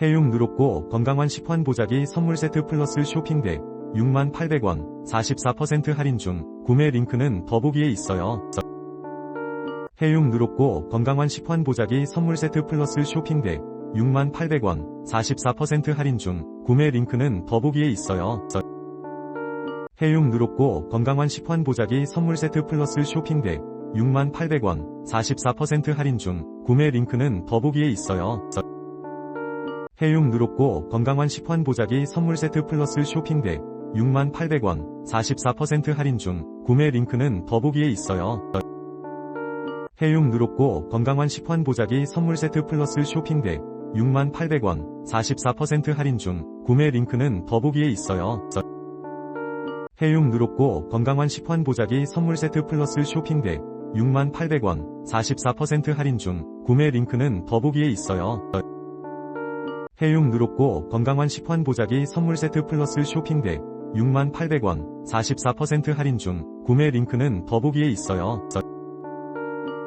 해육 누룩고 건강한 식환 보자기 선물 세트 플러스 쇼핑백 68,800원 44% 할인 중 구매 링크는 더보기에 있어요. 해육 누룩고 건강한 식환 보자기 선물 세트 플러스 쇼핑백 68,800원 44% 할인 중 구매 링크는 더보기에 있어요. 해육 누룩고 건강한 식환 보자기 선물 세트 플러스 쇼핑백 68,800원 44% 할인 중 구매 링크는 더보기에 있어요. 해육 누룩고 건강한 식환 보자기 선물 세트 플러스 쇼핑백 68,800원 44% 할인 중 구매 링크는 더보기에 있어요. 해육 누룩고 건강한 식환 보자기 선물 세트 플러스 쇼핑백 68,800원 44% 할인 중 구매 링크는 더보기에 있어요. 해육 누룩고 건강한 식환 보자기 선물 세트 플러스 쇼핑백 68,800원 44% 할인 중 구매 링크는 더보기에 있어요. 해육 누룩고 건강한 식환 보자기 선물 세트 플러스 쇼핑백 68,800원 44% 할인 중 구매 링크는 더보기에 있어요.